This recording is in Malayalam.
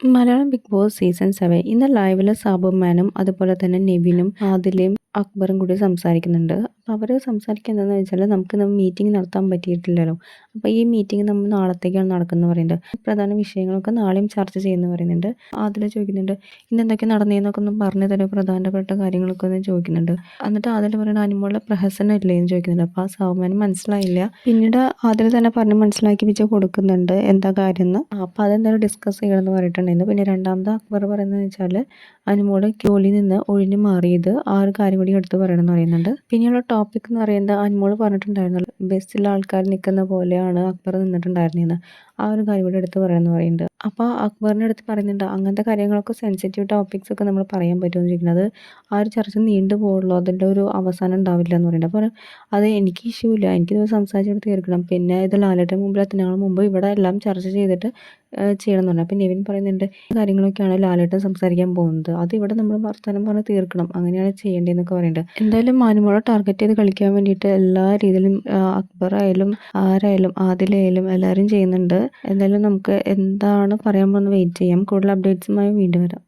Malayalam big boss season seven ഇന്ന് ലൈവിൽ സാബുമാനും അതുപോലെ തന്നെ നെവിനും ആദിലയും അക്ബറും കൂടി സംസാരിക്കുന്നുണ്ട്. അപ്പോൾ അവർ സംസാരിക്കുക വെച്ചാൽ നമുക്ക് നമ്മൾ മീറ്റിംഗ് നടത്താൻ പറ്റിയിട്ടില്ലല്ലോ. അപ്പോൾ ഈ മീറ്റിംഗ് നമ്മൾ നാളത്തേക്കാണ് നടക്കുന്നത് പറയുന്നുണ്ട്. പ്രധാന വിഷയങ്ങളൊക്കെ നാളെയും ചർച്ച ചെയ്യുന്നു പറയുന്നുണ്ട്. ആദില ചോദിക്കുന്നുണ്ട് ഇന്ന് എന്തൊക്കെ നടന്നതെന്നൊക്കെ ഒന്ന് പറഞ്ഞു തരും പ്രധാനപ്പെട്ട കാര്യങ്ങളൊക്കെ ഒന്ന് ചോദിക്കുന്നുണ്ട്. എന്നിട്ട് ആദില പറയുന്നത് അനിമോളുടെ പ്രഹസനം ഇല്ലേ എന്ന് ചോദിക്കുന്നുണ്ട്. അപ്പോൾ ആ സൗമാനം മനസ്സിലായില്ല. പിന്നീട് ആദില തന്നെ പറഞ്ഞ് മനസ്സിലാക്കി വെച്ച് കൊടുക്കുന്നുണ്ട് എന്താ കാര്യം എന്ന് അപ്പോൾ അതെന്തായാലും ഡിസ്കസ് ചെയ്യണമെന്ന് പറഞ്ഞിട്ടുണ്ടായിരുന്നു പിന്നെ രണ്ടാമത് അക്ബർ പറയുന്നത് വെച്ചാൽ അനുമോൾ ജോലിയിൽ നിന്ന് ഒഴിഞ്ഞു മാറിയത് ആ ഒരു കാര്യം കൂടി എടുത്ത് പറയണം എന്ന് പറയുന്നുണ്ട്. പിന്നെയുള്ള ടോപ്പിക് എന്ന് പറയുന്നത് അനുമോൾ പറഞ്ഞിട്ടുണ്ടായിരുന്നല്ലോ ബസ്സിൽ ആൾക്കാർ നിൽക്കുന്ന പോലെയാണ് അക്ബർ നിന്നിട്ടുണ്ടായിരുന്നത് ആ ഒരു കാര്യം കൂടെ എടുത്ത് പറയണമെന്ന് പറയുന്നുണ്ട്. അപ്പോൾ അക്ബറിന്റെ അടുത്ത് പറയുന്നുണ്ട് അങ്ങനത്തെ കാര്യങ്ങളൊക്കെ സെൻസിറ്റീവ് ടോപ്പിക്സ് ഒക്കെ നമ്മൾ പറയാൻ പറ്റുമെന്ന് ചോദിക്കുന്നത്. ആ ഒരു ചർച്ച നീണ്ടു പോകുള്ളൂ അതിന്റെ ഒരു അവസാനം ഉണ്ടാവില്ല എന്ന് പറയുന്നുണ്ട്. അപ്പോൾ അത് എനിക്ക് ഇഷ്യൂ ഇല്ല. എനിക്കിത് സംസാരിച്ചിട്ട് തീർക്കണം. പിന്നെ ഇത് ലാലേട്ടൻ മുമ്പിൽ എത്തുന്നതിന് മുമ്പ് ഇവിടെ എല്ലാം ചർച്ച ചെയ്തിട്ട് ചെയ്യണം എന്ന് പറഞ്ഞു. അപ്പോൾ നെവിൻ പറയുന്നുണ്ട് കാര്യങ്ങളൊക്കെയാണ് ലാലേട്ടൻ സംസാരിക്കാൻ പോകുന്നത്. അത് ഇവിടെ നമ്മൾ വർത്തമാനം പറഞ്ഞ് തീർക്കണം. അങ്ങനെയാണ് ചെയ്യേണ്ടതെന്നൊക്കെ പറയുന്നുണ്ട്. എന്തായാലും മാനുമോള ടാർഗറ്റ് ചെയ്ത് കളിക്കാൻ വേണ്ടിയിട്ട് എല്ലാ രീതിയിലും അക്ബർ ആയാലും ആരായാലും ആദിലായാലും എല്ലാവരും ചെയ്യുന്നുണ്ട്. എന്തായാലും നമുക്ക് എന്താണ് പറയാൻ പോകുന്നത് വെയിറ്റ് ചെയ്യാം. കൂടുതൽ അപ്ഡേറ്റ്സുമായി വീണ്ടും വരാം.